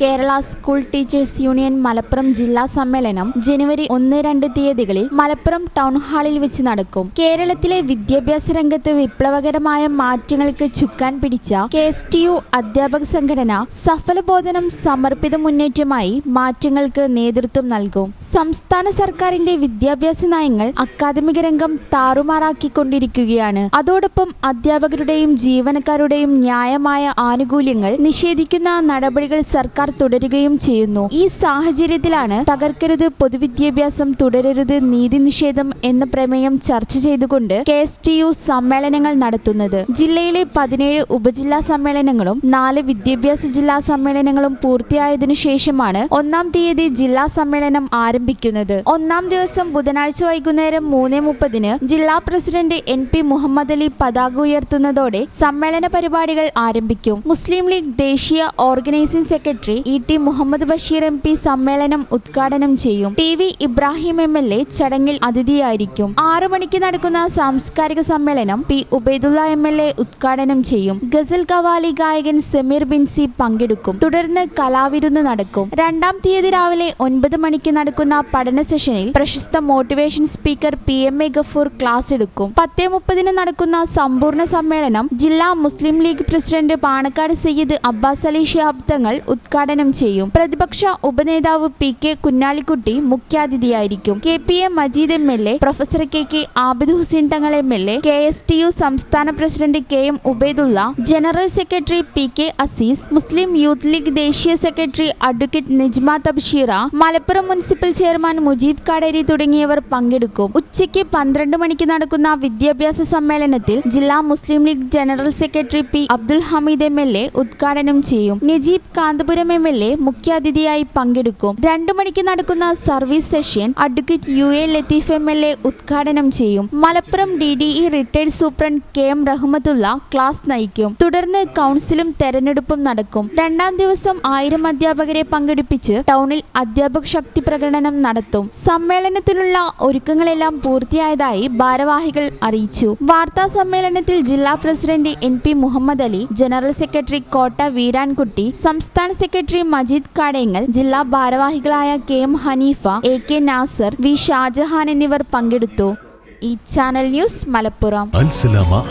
Kerala school teachers union Malappuram ജില്ലാ സമ്മേളനം ജനുവരി ഒന്ന് രണ്ട് തീയതികളിൽ മലപ്പുറം ടൗൺ ഹാളിൽ വെച്ച് നടക്കും. കേരളത്തിലെ വിദ്യാഭ്യാസ രംഗത്ത് വിപ്ലവകരമായ മാറ്റങ്ങൾക്ക് ചുക്കാൻ പിടിച്ച കെ എസ് ടി യു അധ്യാപക സംഘടന സഫലബോധനം സമർപ്പിത മുന്നേറ്റമായി മാറ്റങ്ങൾക്ക് നേതൃത്വം നൽകും. സംസ്ഥാന സർക്കാരിന്റെ വിദ്യാഭ്യാസ നയങ്ങൾ അക്കാദമിക രംഗം താറുമാറാക്കിക്കൊണ്ടിരിക്കുകയാണ്. അതോടൊപ്പം അധ്യാപകരുടെയും ജീവനക്കാരുടെയും ന്യായമായ ആനുകൂല്യങ്ങൾ നിഷേധിക്കുന്ന നടപടികൾ സർക്കാർ തുടരുകയും ചെയ്യുന്നു. ഈ സാഹചര്യത്തിലാണ് തകർക്കരുത് പൊതുവിദ്യാഭ്യാസം തുടരരുത് നീതി നിഷേധം എന്ന പ്രമേയം ചർച്ച ചെയ്തുകൊണ്ട് കെ എസ് ടി യു സമ്മേളനങ്ങൾ നടത്തുന്നത്. ജില്ലയിലെ പതിനേഴ് ഉപജില്ലാ സമ്മേളനങ്ങളും നാല് വിദ്യാഭ്യാസ ജില്ലാ സമ്മേളനങ്ങളും പൂർത്തിയായതിനു ശേഷമാണ് ഒന്നാം തീയതി ജില്ലാ സമ്മേളനം ആരംഭിക്കുന്നത്. ഒന്നാം ദിവസം ബുധനാഴ്ച വൈകുന്നേരം മൂന്ന് മുപ്പതിന് ജില്ലാ president N P Muhammad Ali പതാക ഉയർത്തുന്നതോടെ സമ്മേളന പരിപാടികൾ ആരംഭിക്കും. മുസ്ലിം ലീഗ് ദേശീയ organising secretary E T Muhammad Basheer M P സമ്മേളനം ഉദ്ഘാടനം ചെയ്യും. T V Ibrahim M L A ചടങ്ങിൽ അതിഥിയായിരിക്കും. ആറു മണിക്ക് നടക്കുന്ന സാംസ്കാരിക സമ്മേളനം P Ubaidullah M L A ഉദ്ഘാടനം ചെയ്യും. ഗസൽ കവാലി ഗായകൻ സമീർ ബിൻസി പങ്കെടുക്കും. തുടർന്ന് കലാവിരുന്ന് നടക്കും. രണ്ടാം തീയതി രാവിലെ ഒൻപത് മണിക്ക് നടക്കുന്ന പഠന സെഷനിൽ പ്രശസ്ത motivation speaker P M A Gafoor class എടുക്കും. പത്തേ മുപ്പതിന് നടക്കുന്ന സമ്പൂർണ സമ്മേളനം ജില്ലാ മുസ്ലിം ലീഗ് പ്രസിഡന്റ് പാണക്കാട് സയ്യിദ് അബ്ബാസ് അലി ഷിഹാബ് തങ്ങൾ ഉദ്ഘാടനം ചെയ്യും. പ്രതിപക്ഷ ഉപനേതാവ് P K Kunhalikutty മുഖ്യാതിഥിയായിരിക്കും. K P A Majeed M L A professor K K Abid Hussain Thangal M L A K S T U സംസ്ഥാന president K M Ubaidullah general secretary P K Azeez Muslim youth League ദേശീയ secretary advocate Nijma Thabsheera Malappuram municipal chairman Mujeeb Kaderi തുടങ്ങിയവർ പങ്കെടുക്കും. ഉച്ചയ്ക്ക് പന്ത്രണ്ട് മണിക്ക് നടക്കുന്ന വിദ്യാഭ്യാസ സമ്മേളനത്തിൽ ജില്ലാ Muslim League general secretary P Abdul Hameed M L A ഉദ്ഘാടനം ചെയ്യും. Najeeb Kanthapuram M L A മുഖ്യാതിഥിയായി പങ്കെടുക്കും. രണ്ടു മണിക്ക് നടക്കുന്ന service session advocate U A Latheef M L A ഉദ്ഘാടനം ചെയ്യും. Malappuram D D E retired superintendent K M Rahmathulla class നയിക്കും. തുടർന്ന് കൗൺസിലും തെരഞ്ഞെടുപ്പും നടക്കും. രണ്ടാം ദിവസം ആയിരം അധ്യാപകരെ പങ്കെടുപ്പിച്ച് ടൗണിൽ അധ്യാപക ശക്തി പ്രകടനം നടത്തും. സമ്മേളനത്തിലുള്ള ഒരുക്കങ്ങളെല്ലാം പൂർത്തിയായതായി ഭാരവാഹികൾ അറിയിച്ചു. വാർത്താ സമ്മേളനത്തിൽ ജില്ലാ president N P Muhammad Ali general secretary Kotta Veerankutty സംസ്ഥാന സെക്രട്ടറി മജീദ് കടയങ്ങൽ ജില്ലാ ഭാരവാഹികളായ K M Haneefa A K Nasar V Shajahan എന്നിവർ പങ്കെടുത്തു. ഈ channel news Malappuram.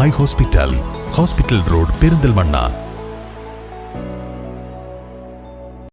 Eye hospital hospital road Perinthalmanna.